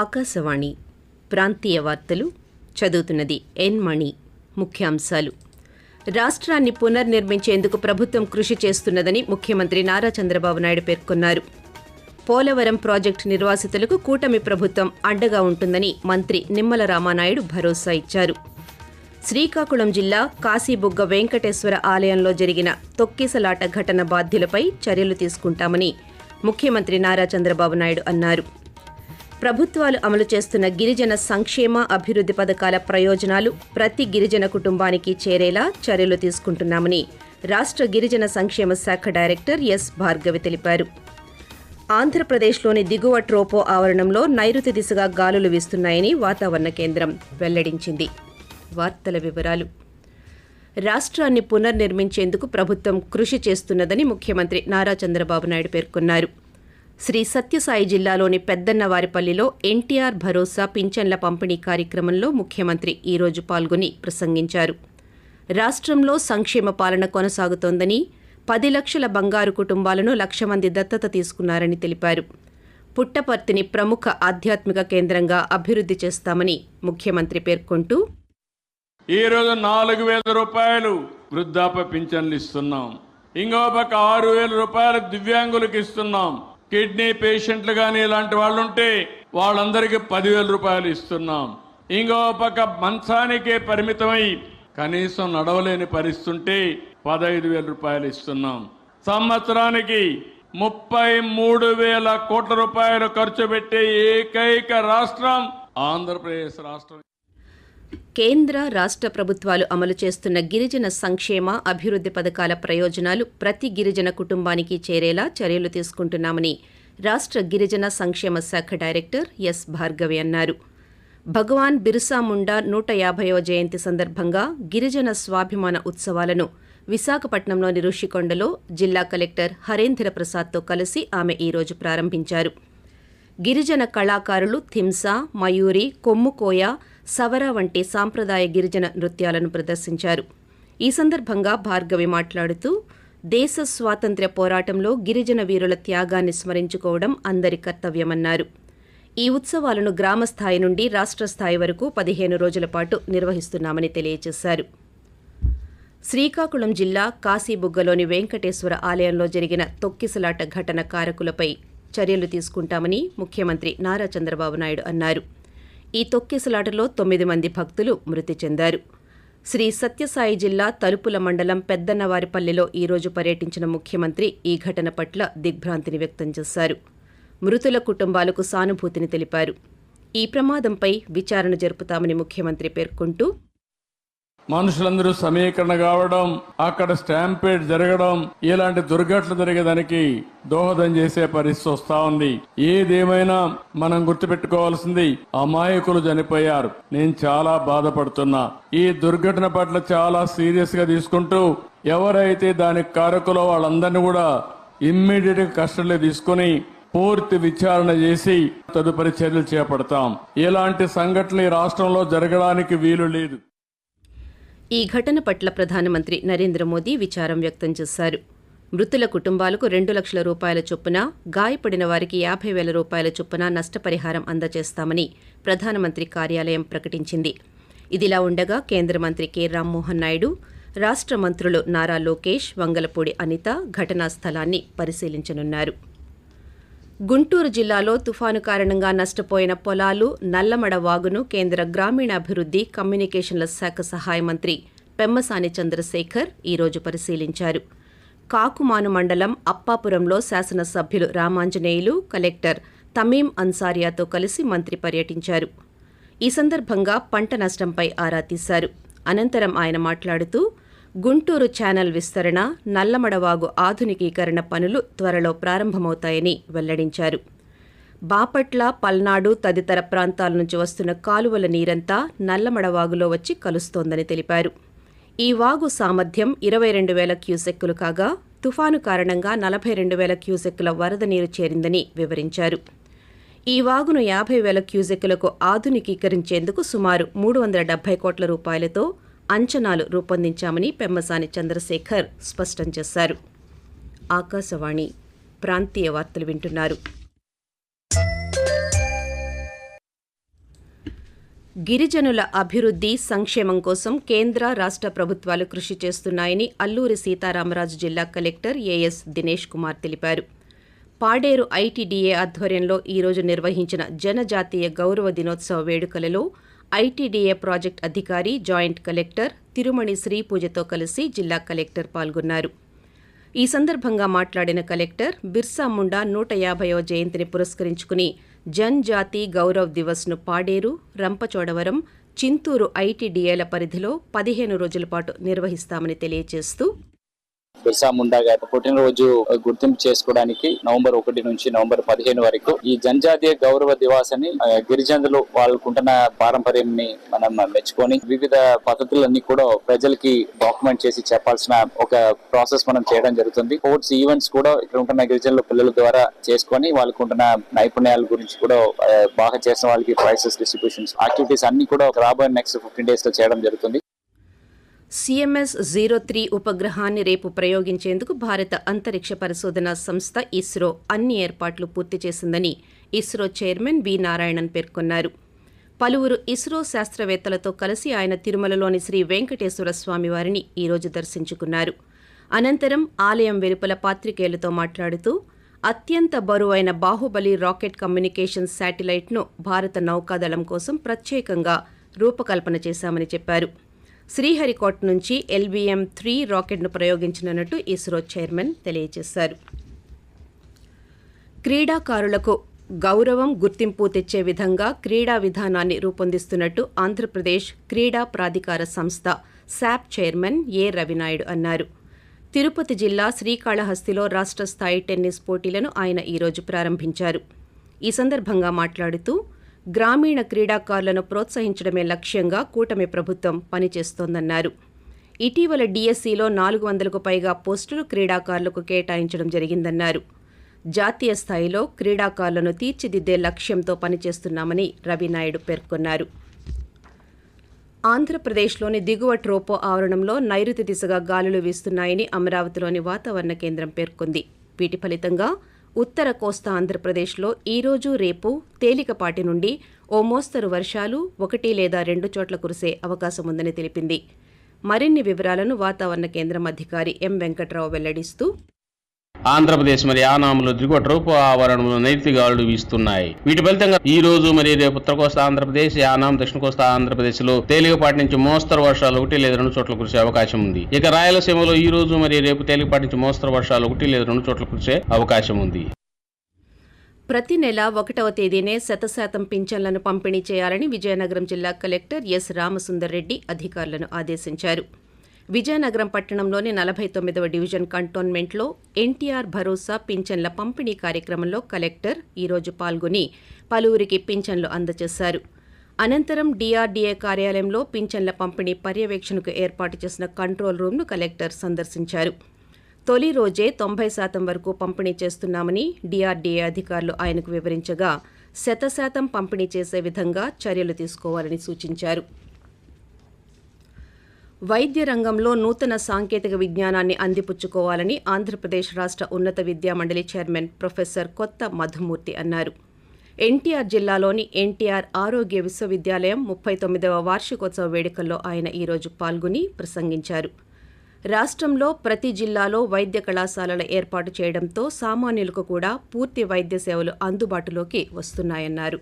ఆకాశవాణి ప్రాంతీయ వార్తలు చదువుతున్నది ఎన్ మణి ముఖ్యాంశాలు. రాష్ట్రాన్ని పునర్నిర్మించేందుకు ప్రభుత్వం కృషి చేస్తున్నదని ముఖ్యమంత్రి నారా చంద్రబాబు నాయుడు పేర్కొన్నారు. పోలవరం ప్రాజెక్టు నిర్వాసితులకు కూటమి ప్రభుత్వం అండగా ఉంటుందని మంత్రి నిమ్మల రామానాయుడు భరోసా ఇచ్చారు. శ్రీకాకుళం జిల్లా కాశీబుగ్గ వెంకటేశ్వర ఆలయంలో జరిగిన తొక్కిసలాట ఘటన బాధ్యులపై చర్యలు తీసుకుంటామని ముఖ్యమంత్రి నారా చంద్రబాబు నాయుడు అన్నారు. ప్రభుత్వాలు అమలు చేస్తున్న గిరిజన సంక్షేమ అభివృద్ధి పథకాల ప్రయోజనాలు ప్రతి గిరిజన కుటుంబానికి చేరేలా చర్యలు తీసుకుంటున్నామని రాష్ట్ర గిరిజన సంక్షేమ శాఖ డైరెక్టర్ ఎస్ భార్గవి తెలిపారు. ఆంధ్రప్రదేశ్లోని దిగువ ట్రోపో ఆవరణంలో నైరుతి దిశగా గాలులు వీస్తున్నాయని వాతావరణ కేంద్రం వెల్లడించింది. వార్తల వివరాలు. రాష్ట్రాన్ని పునర్నిర్మించేందుకు ప్రభుత్వం కృషి చేస్తున్నదని ముఖ్యమంత్రి నారా చంద్రబాబు నాయుడు పేర్కొన్నారు. శ్రీ సత్యసాయి జిల్లాలోని పెద్దన్నవారిపల్లిలో ఎన్టీఆర్ భరోసా పింఛన్ల పంపిణీ కార్యక్రమంలో ముఖ్యమంత్రి ఈరోజు పాల్గొని ప్రసంగించారు. రాష్ట్రంలో సంక్షేమ పాలన కొనసాగుతోందని పది లక్షల బంగారు కుటుంబాలను లక్ష మంది దత్తత తీసుకున్నారని తెలిపారు. పుట్టపర్తిని ప్రముఖ ఆధ్యాత్మిక కేంద్రంగా అభివృద్ధి చేస్తామని ముఖ్యమంత్రి పేర్కొంటూ ఈ రోజు నాలుగు వేల రూపాయలు వృద్ధాప్య పింఛన్లు ఇస్తున్నాం. ఇంకో పక్క ఆరు వేల రూపాయలు దివ్యాంగులకు ఇస్తున్నాం. కిడ్నీ పేషెంట్లు కానీ ఇలాంటి వాళ్ళు ఉంటే వాళ్ళందరికీ పదివేల రూపాయలు ఇస్తున్నాం. ఇంకో పక్క మంచానికే పరిమితమై కనీసం నడవలేని పరిస్థితి ఉంటే పదహైదు వేల రూపాయలు ఇస్తున్నాం. సంవత్సరానికి ముప్పై మూడు వేల కోట్ల రూపాయలు ఖర్చు పెట్టే ఏకైక రాష్ట్రం ఆంధ్రప్రదేశ్ రాష్ట్రం. కేంద్ర రాష్ట్ర ప్రభుత్వాలు అమలు చేస్తున్న గిరిజన సంక్షేమ అభివృద్ధి పథకాల ప్రయోజనాలు ప్రతి గిరిజన కుటుంబానికి చేరేలా చర్యలు తీసుకుంటున్నామని రాష్ట్ర గిరిజన సంక్షేమ శాఖ డైరెక్టర్ ఎస్ భార్గవి అన్నారు. భగవాన్ బిర్సా ముండా నూట యాభైవ జయంతి సందర్భంగా గిరిజన స్వాభిమాన ఉత్సవాలను విశాఖపట్నంలోని ఋషికొండలో జిల్లా కలెక్టర్ హరేంద్ర ప్రసాద్తో కలిసి ఆమె ఈరోజు ప్రారంభించారు. గిరిజన కళాకారులు థింసా మయూరి కొమ్ముకోయ సవర వంటి సాంప్రదాయ గిరిజన నృత్యాలను ప్రదర్శించారు. ఈ సందర్భంగా భార్గవి మాట్లాడుతూ దేశ స్వాతంత్ర్య పోరాటంలో గిరిజన వీరుల త్యాగాన్ని స్మరించుకోవడం అందరి కర్తవ్యమన్నారు. ఈ ఉత్సవాలను గ్రామస్థాయి నుండి రాష్ట్ర స్థాయి వరకు పదిహేను రోజుల పాటు నిర్వహిస్తున్నామని తెలియజేశారు. శ్రీకాకుళం జిల్లా కాశీబుగ్గలోని వెంకటేశ్వర ఆలయంలో జరిగిన తొక్కిసలాట ఘటన కారకులపై చర్యలు తీసుకుంటామని ముఖ్యమంత్రి నారా చంద్రబాబు నాయుడు అన్నారు. ఈ తొక్కిసలాటలో తొమ్మిది మంది భక్తులు మృతి చెందారు. శ్రీ సత్యసాయి జిల్లా తలుపుల మండలం పెద్దన్నవారిపల్లెలో ఈరోజు పర్యటించిన ముఖ్యమంత్రి ఈ ఘటన పట్ల దిగ్భ్రాంతిని వ్యక్తం చేశారు. మృతుల కుటుంబాలకు సానుభూతిని తెలిపారు. ఈ ప్రమాదంపై విచారణ జరుపుతామని ముఖ్యమంత్రి పేర్కొంటూ మనుషులందరూ సమీకరణ కావడం అక్కడ స్టాంపేడ్ జరగడం ఇలాంటి దుర్ఘటనలు జరిగేదానికి దోహదం చేసే పరిస్థితి వస్తా ఉంది. ఏదేమైనా మనం గుర్తుపెట్టుకోవాల్సింది అమాయకులు చనిపోయారు. నేను చాలా బాధపడుతున్నా. ఈ దుర్ఘటన పట్ల చాలా సీరియస్గా తీసుకుంటూ ఎవరైతే దానికి కారకులో వాళ్ళందరినీ కూడా ఇమ్మీడియట్గా కస్టడీలో తీసుకుని పూర్తి విచారణ చేసి తదుపరి చర్యలు చేపడతాం. ఇలాంటి సంఘటనలు ఈ రాష్ట్రంలో జరగడానికి వీలు లేదు. ఈ ఘటన పట్ల ప్రధానమంత్రి నరేంద్ర మోదీ విచారం వ్యక్తం చేశారు. మృతుల కుటుంబాలకు రెండు లక్షల రూపాయల చొప్పున గాయపడిన వారికి యాభై వేల రూపాయల చొప్పున నష్టపరిహారం అందజేస్తామని ప్రధానమంత్రి కార్యాలయం ప్రకటించింది. ఇదిలా ఉండగా కేంద్ర మంత్రి కె. రామ్మోహన్ నాయుడు రాష్ట్ర మంత్రులు నారా లోకేష్ వంగలపూడి అనిత ఘటనా స్థలాన్ని పరిశీలించనున్నారు. గుంటూరు జిల్లాలో తుఫాను కారణంగా నష్టపోయిన పొలాలు నల్లమడ వాగును కేంద్ర గ్రామీణాభివృద్ధి కమ్యూనికేషన్ల శాఖ సహాయ మంత్రి పెమ్మసాని చంద్రశేఖర్ ఈరోజు పరిశీలించారు. కాకుమాను మండలం అప్పాపురంలో శాసనసభ్యులు రామాంజనేయులు కలెక్టర్ తమీం అన్సారియాతో కలిసి మంత్రి పర్యటించారు. ఈ సందర్భంగా పంట నష్టంపై ఆరా తీశారు. అనంతరం ఆయన మాట్లాడుతూ గుంటూరు ఛానల్ విస్తరణ నల్లమడవాగు ఆధునికీకరణ పనులు త్వరలో ప్రారంభమవుతాయని వెల్లడించారు. బాపట్ల పల్నాడు తదితర ప్రాంతాల నుంచి వస్తున్న కాలువల నీరంతా నల్లమడవాగులో వచ్చి కలుస్తోందని తెలిపారు. ఈ వాగు సామర్థ్యం ఇరవై రెండు వేల క్యూసెక్కులు కాగా తుఫాను కారణంగా నలభై రెండు వేల క్యూసెక్కుల వరద నీరు చేరిందని వివరించారు. ఈ వాగును యాభై వేల క్యూసెక్కులకు ఆధునికీకరించేందుకు సుమారు మూడు వందల డెబ్బై కోట్ల రూపాయలతో అంచనాలు రూపొందించామని పెమ్మసాని చంద్రశేఖర్ స్పష్టం చేశారు. ఆకాశవాణి ప్రాంతీయ వార్తలు వింటున్నారు. గిరిజనుల అభివృద్ధి సంక్షేమం కోసం కేంద్ర రాష్ట్ర ప్రభుత్వాలు కృషి చేస్తున్నాయని అల్లూరి సీతారామరాజు జిల్లా కలెక్టర్ ఏఎస్ దినేష్ కుమార్ తెలిపారు. పాడేరు ఐటీడీఏ ఆధ్వర్యంలో ఈరోజు నిర్వహించిన జనజాతీయ గౌరవ దినోత్సవ వేడుకలలో ఐటీడీఏ ప్రాజెక్ట్ అధికారి జాయింట్ కలెక్టర్ తిరుమణి శ్రీ పూజతో కలిసి జిల్లా కలెక్టర్ పాల్గొన్నారు. ఈ సందర్భంగా మాట్లాడిన కలెక్టర్ బిర్సా ముండా నూట యాభైవ జయంతిని పురస్కరించుకుని జన్జాతి గౌరవ్ దివస్ను పాడేరు రంపచోడవరం చింతూరు ఐటీడీఏల పరిధిలో పదిహేను రోజుల పాటు నిర్వహిస్తామని తెలియజేస్తూ బిర్సా ముండా గారి పుట్టినరోజు గుర్తింపు చేసుకోవడానికి నవంబర్ ఒకటి నుంచి నవంబర్ పదిహేను వరకు ఈ జనజాతీయ గౌరవ దివాస్ అని గిరిజనులు వాళ్ళకుంటున్న పారంపర్యంని మనం మెచ్చుకొని వివిధ పద్ధతులన్నీ కూడా ప్రజలకి డాక్యుమెంట్ చేసి చెప్పాల్సిన ఒక ప్రాసెస్ మనం చేయడం జరుగుతుంది. స్పోర్ట్స్ ఈవెంట్స్ కూడా ఇక్కడ ఉంటున్న గిరిజనుల పిల్లల ద్వారా చేసుకొని వాళ్ళకు ఉంటున్న నైపుణ్యాల గురించి కూడా బాగా చేసిన వాళ్ళకి ప్రైసెస్ డిస్ట్రిబ్యూషన్స్ యాక్టివిటీస్ అన్ని కూడా రాబోయే నెక్స్ట్ ఫిఫ్టీన్ డేస్లో చేయడం జరుగుతుంది. సిఎంఎస్ జీరో త్రీ ఉపగ్రహాన్ని రేపు ప్రయోగించేందుకు భారత అంతరిక్ష పరిశోధన సంస్థ ఇస్రో అన్ని ఏర్పాట్లు పూర్తి చేసిందని ఇస్రో చైర్మన్ వి నారాయణన్ పేర్కొన్నారు. పలువురు ఇస్రో శాస్త్రవేత్తలతో కలిసి ఆయన తిరుమలలోని శ్రీ వెంకటేశ్వర స్వామి వారిని ఈరోజు దర్శించుకున్నారు. అనంతరం ఆలయం వెలుపల పాత్రికేయులతో మాట్లాడుతూ అత్యంత బరువైన బాహుబలి రాకెట్ కమ్యూనికేషన్ శాటిలైట్ను భారత నౌకాదళం కోసం ప్రత్యేకంగా రూపకల్పన చేశామని చెప్పారు. శ్రీహరికోట నుంచి ఎల్బీఎం త్రీ రాకెట్ను ప్రయోగించనున్నట్టు ఇస్రో చైర్మన్ తెలియజేశారు. క్రీడాకారులకు గౌరవం గుర్తింపు తెచ్చే విధంగా క్రీడా విధానాన్ని రూపొందిస్తున్నట్టు ఆంధ్రప్రదేశ్ క్రీడా ప్రాధికార సంస్థ శాప్ చైర్మన్ ఏ రవినాయుడు అన్నారు. తిరుపతి జిల్లా శ్రీకాళహస్తిలో రాష్ట్ర స్థాయి టెన్నిస్ పోటీలను ఆయన ఈరోజు ప్రారంభించారు. ఈ సందర్భంగా మాట్లాడుతూ గ్రామీణ క్రీడాకారులను ప్రోత్సహించడమే లక్ష్యంగా కూటమి ప్రభుత్వం పనిచేస్తోందన్నారు. ఇటీవల డిఎస్సిలో నాలుగు వందలకు పైగా పోస్టులు క్రీడాకారులకు కేటాయించడం జరిగిందన్నారు. జాతీయ స్థాయిలో క్రీడాకారులను తీర్చిదిద్దే లక్ష్యంతో పనిచేస్తున్నామని రవినాయుడు పేర్కొన్నారు. ఆంధ్రప్రదేశ్లోని దిగువ ట్రోపో ఆవరణంలో నైరుతి దిశగా గాలులు వీస్తున్నాయని అమరావతిలోని వాతావరణ కేంద్రం పేర్కొంది. వీటి ఫలితంగా ఉత్తర కోస్తా ఆంధ్రప్రదేశ్లో ఈ రోజు రేపు తేలికపాటి నుండి ఓ మోస్తరు వర్షాలు ఒకటి లేదా రెండు చోట్ల కురిసే అవకాశం ఉందని తెలిపింది. మరిన్ని వివరాలను వాతావరణ కేంద్రం అధికారి ఎం వెంకట్రావు వెల్లడిస్తూ ఆంధ్రప్రదేశ్ మరి ఆనాములు దిగువ ట్రోపు ఆవరణంలో నైరుతి గాలులు వీస్తున్నాయి. వీటి ఫలితంగా ఈ రోజు మరి రేపు ఉత్తర కోస్తా ఆంధ్రప్రదేశ్ యానాం దక్షిణ కోస్తా ఆంధ్రప్రదేశ్లో తేలికపాటి నుంచి మోస్తరు వర్షాలు ఒకటి లేదా రెండు చోట్ల కురిసే అవకాశం ఉంది. ఇక రాయలసీమలో ఈ రోజు మరి రేపు తేలికపాటి నుంచి మోస్తరు వర్షాలు ఒకటి లేదా రెండు చోట్ల కురిసే అవకాశం ఉంది. ప్రతి నెల ఒకటవ తేదీనే శతశాతం పింఛన్లను పంపిణీ చేయాలని విజయనగరం జిల్లా కలెక్టర్ ఎస్ రామసుందర్ రెడ్డి అధికారులను ఆదేశించారు. విజయనగరం పట్టణంలోని నలభై తొమ్మిదవ డివిజన్ కంటోన్మెంట్లో ఎన్టీఆర్ భరోసా పింఛన్ల పంపిణీ కార్యక్రమంలో కలెక్టర్ ఈరోజు పాల్గొని పలువురికి పింఛన్లు అందజేశారు. అనంతరం డీఆర్డీఏ కార్యాలయంలో పింఛన్ల పంపిణీ పర్యవేక్షణకు ఏర్పాటు చేసిన కంట్రోల్ రూమ్ను కలెక్టర్ సందర్శించారు. తొలి రోజే తొంభై శాతం వరకు పంపిణీ చేస్తున్నామని డీఆర్డీఏ అధికారులు ఆయనకు వివరించగా శతశాతం పంపిణీ చేసే విధంగా చర్యలు తీసుకోవాలని సూచించారు. వైద్య రంగంలో నూతన సాంకేతిక విజ్ఞానాన్ని అందిపుచ్చుకోవాలని ఆంధ్రప్రదేశ్ రాష్ట్ర ఉన్నత విద్యా మండలి చైర్మన్ ప్రొఫెసర్ కొత్త మధుమూర్తి అన్నారు. ఎన్టీఆర్ జిల్లాలోని ఎన్టీఆర్ ఆరోగ్య విశ్వవిద్యాలయం ముప్పై తొమ్మిదవ వార్షికోత్సవ వేడుకల్లో ఆయన ఈరోజు పాల్గొని ప్రసంగించారు. రాష్ట్రంలో ప్రతి జిల్లాలో వైద్య కళాశాలల ఏర్పాటు చేయడంతో సామాన్యులకు కూడా పూర్తి వైద్య సేవలు అందుబాటులోకి వస్తున్నాయన్నారు.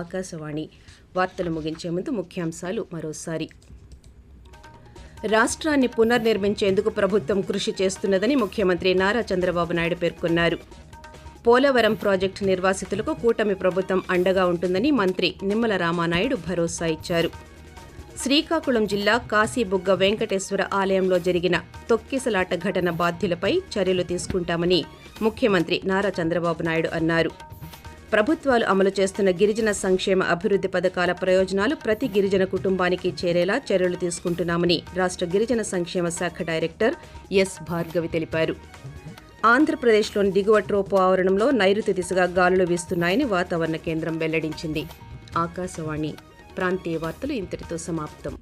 ఆకాశవాణి వార్తలు ముగించే ముందు ముఖ్యాంశాలు మరోసారి. రాష్ట్రాన్ని పునర్నిర్మించేందుకు ప్రభుత్వం కృషి చేస్తున్నదని ముఖ్యమంత్రి నారా చంద్రబాబు నాయుడు పేర్కొన్నారు. పోలవరం ప్రాజెక్టు నిర్వాసితులకు కూటమి ప్రభుత్వం అండగా ఉంటుందని మంత్రి నిమ్మల రామానాయుడు భరోసా ఇచ్చారు. శ్రీకాకుళం జిల్లా కాశీబుగ్గ వెంకటేశ్వర ఆలయంలో జరిగిన తొక్కిసలాట ఘటన బాధ్యులపై చర్యలు తీసుకుంటామని ముఖ్యమంత్రి నారా చంద్రబాబు నాయుడు అన్నారు. ప్రభుత్వాలు అమలు చేస్తున్న గిరిజన సంక్షేమ అభివృద్ధి పథకాల ప్రయోజనాలు ప్రతి గిరిజన కుటుంబానికి చేరేలా చర్యలు తీసుకుంటున్నామని రాష్ట్ర గిరిజన సంక్షేమ శాఖ డైరెక్టర్ ఎస్ భార్గవి తెలిపారు. ఆంధ్రప్రదేశ్లోని దిగువ ట్రోపో ఆవరణంలో నైరుతి దిశగా గాలులు వీస్తున్నాయని వాతావరణ కేంద్రం వెల్లడించింది. ఆకాశవాణి ప్రాంతీయ వార్తలు ఇంతటితో సమాప్తం.